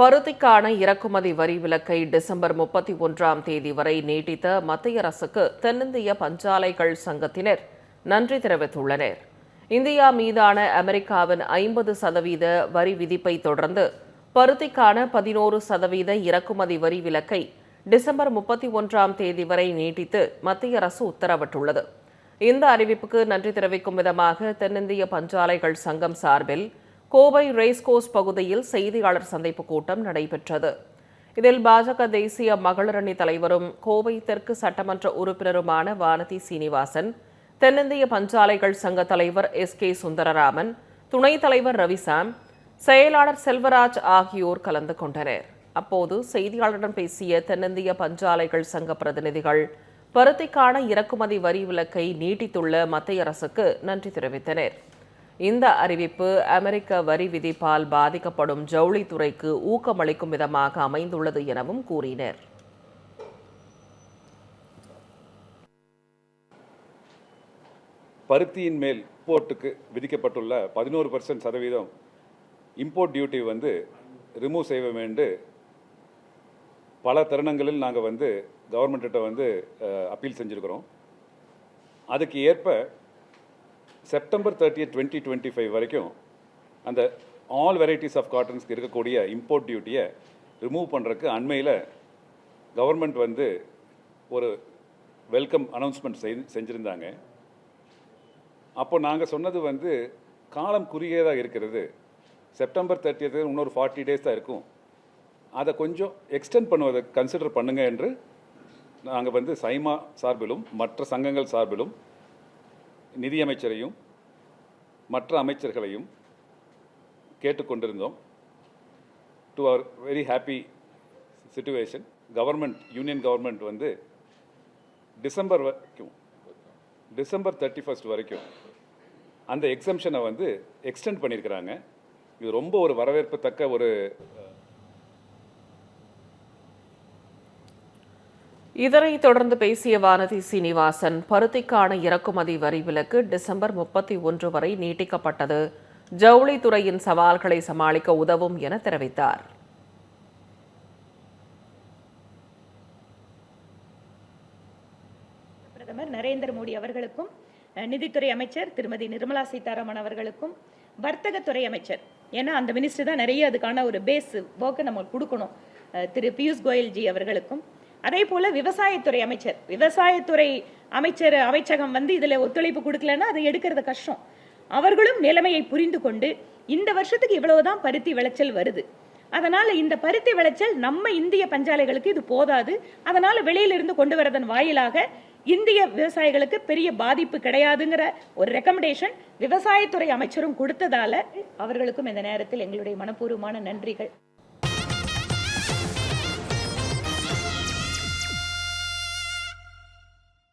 பருத்திக்கான இறக்குமதி வரி விலக்கை டிசம்பர் முப்பத்தி ஒன்றாம் தேதி வரை நீட்டித்த மத்திய அரசுக்கு தென்னிந்திய பஞ்சாலைகள் சங்கத்தினர் நன்றி தெரிவித்துள்ளனர். இந்தியா மீதான அமெரிக்காவின் ஐம்பது சதவீத வரி விதிப்பை தொடர்ந்து பருத்திக்கான பதினோரு சதவீத இறக்குமதி வரி விலக்கை டிசம்பர் முப்பத்தி ஒன்றாம் தேதி வரை நீட்டித்து மத்திய அரசு உத்தரவிட்டுள்ளது. இந்த அறிவிப்புக்கு நன்றி தெரிவிக்கும் விதமாக தென்னிந்திய பஞ்சாலைகள் சங்கம் சார்பில் கோவை ரேஸ்கோர்ஸ் பகுதியில் செய்தியாளர் சந்திப்பு கூட்டம் நடைபெற்றது. இதில் பாஜக தேசிய மகளிரணி தலைவரும் கோவை தெற்கு சட்டமன்ற உறுப்பினருமான வானதி சீனிவாசன் தென்னிந்திய பஞ்சாலைகள் சங்க தலைவர் எஸ் கே சுந்தரராமன் துணைத் தலைவர் ரவிசாம் செயலாளர் செல்வராஜ் ஆகியோர் கலந்து கொண்டனர். அப்போது செய்தியாளரிடம் பேசிய தென்னிந்திய பஞ்சாலைகள் சங்க பிரதிநிதிகள் பருத்திக்கான இறக்குமதி வரி விலக்கை நீட்டித்துள்ள மத்திய அரசுக்கு நன்றி தெரிவித்தனர். இந்த அறிவிப்பு அமெரிக்க வரி விதிப்பால் பாதிக்கப்படும் ஜவுளித்துறைக்கு ஊக்கமளிக்கும் விதமாக அமைந்துள்ளது எனவும் கூறினர். பருத்தியின் மேல் இம்போர்ட்டுக்கு விதிக்கப்பட்டுள்ள பதினோரு பர்சன்ட் சதவீதம் இம்போர்ட் டியூட்டி வந்து ரிமூவ் செய்ய வேண்டும் பல தருணங்களில் நாங்கள் வந்து கவர்மெண்ட்டிட்ட வந்து அப்பீல் செஞ்சுருக்கிறோம். அதுக்கு ஏற்ப September thirty twenty twenty five வரைக்கும் அந்த ஆல் வெரைட்டிஸ் ஆஃப் காட்டன்ஸ்க்கு இருக்கக்கூடிய இம்போர்ட் டியூட்டியை ரிமூவ் பண்ணுறதுக்கு அண்மையில் கவர்மெண்ட் வந்து ஒரு வெல்கம் அனௌன்ஸ்மெண்ட் செய் செஞ்சுருந்தாங்க. அப்போ நாங்கள் சொன்னது வந்து காலம் குறுகியதாக இருக்கிறது. செப்டம்பர் தேர்ட்டியத்து இன்னொரு ஃபார்ட்டி டேஸ் தான் இருக்கும். அதை கொஞ்சம் எக்ஸ்டெண்ட் பண்ணுவதை கன்சிடர் பண்ணுங்க என்று நாங்கள் வந்து சைமா சார்பிலும் மற்ற சங்கங்கள் சார்பிலும் நிதியமைச்சரையும் மற்ற அமைச்சர்களையும் கேட்டுக்கொண்டிருந்தோம். டு அவர் very happy situation government union government வந்து டிசம்பர் வரைக்கும் டிசம்பர் தேர்ட்டி ஃபஸ்ட் வரைக்கும் அந்த எக்ஸம்ஷனை வந்து எக்ஸ்டெண்ட் பண்ணியிருக்கிறாங்க இது ரொம்ப ஒரு வரவேற்பத்தக்க ஒரு இதனைத் தொடர்ந்து பேசிய வானதி சீனிவாசன் பருத்திக்கான இறக்குமதி வரி விலக்கு டிசம்பர் முப்பத்தி ஒன்று வரை நீட்டிக்கப்பட்டது. ஜவுளித்துறையின் சவால்களை சமாளிக்க உதவும் என தெரிவித்தார். பிரதமர் நரேந்திர மோடி அவர்களுக்கும் அஹ், நிதித்துறை அமைச்சர் திருமதி நிர்மலா சீதாராமன் அவர்களுக்கும் வர்த்தகத்துறை அமைச்சர் ஏன்னா அந்த மினிஸ்டர் தான் நிறைய அதுக்கான ஒரு பேஸ் ஒர்க்கை நம்ம கொடுக்கணும். திரு பியூஷ் கோயல்ஜி அவர்களுக்கும் அதே போல விவசாயத்துறை அமைச்சர். விவசாயத்துறை அமைச்சர் அமைச்சகம் வந்து இதுல ஒத்துழைப்பு கொடுக்கலன்னா அதை எடுக்கிறது கஷ்டம். அவர்களும் நிலைமையை புரிந்து கொண்டு இந்த வருஷத்துக்கு இவ்வளவுதான் பருத்தி விளைச்சல் வருது. அதனால இந்த பருத்தி விளைச்சல் நம்ம இந்திய பஞ்சாலைகளுக்கு இது போதாது. அதனால வெளியிலிருந்து கொண்டு வரதன் வாயிலாக இந்திய விவசாயிகளுக்கு பெரிய பாதிப்பு கிடையாதுங்கிற ஒரு ரெக்கமெண்டேஷன் விவசாயத்துறை அமைச்சரும் கொடுத்ததால அவர்களுக்கும் இந்த நேரத்தில் எங்களுடைய மனப்பூர்வமான நன்றிகள்.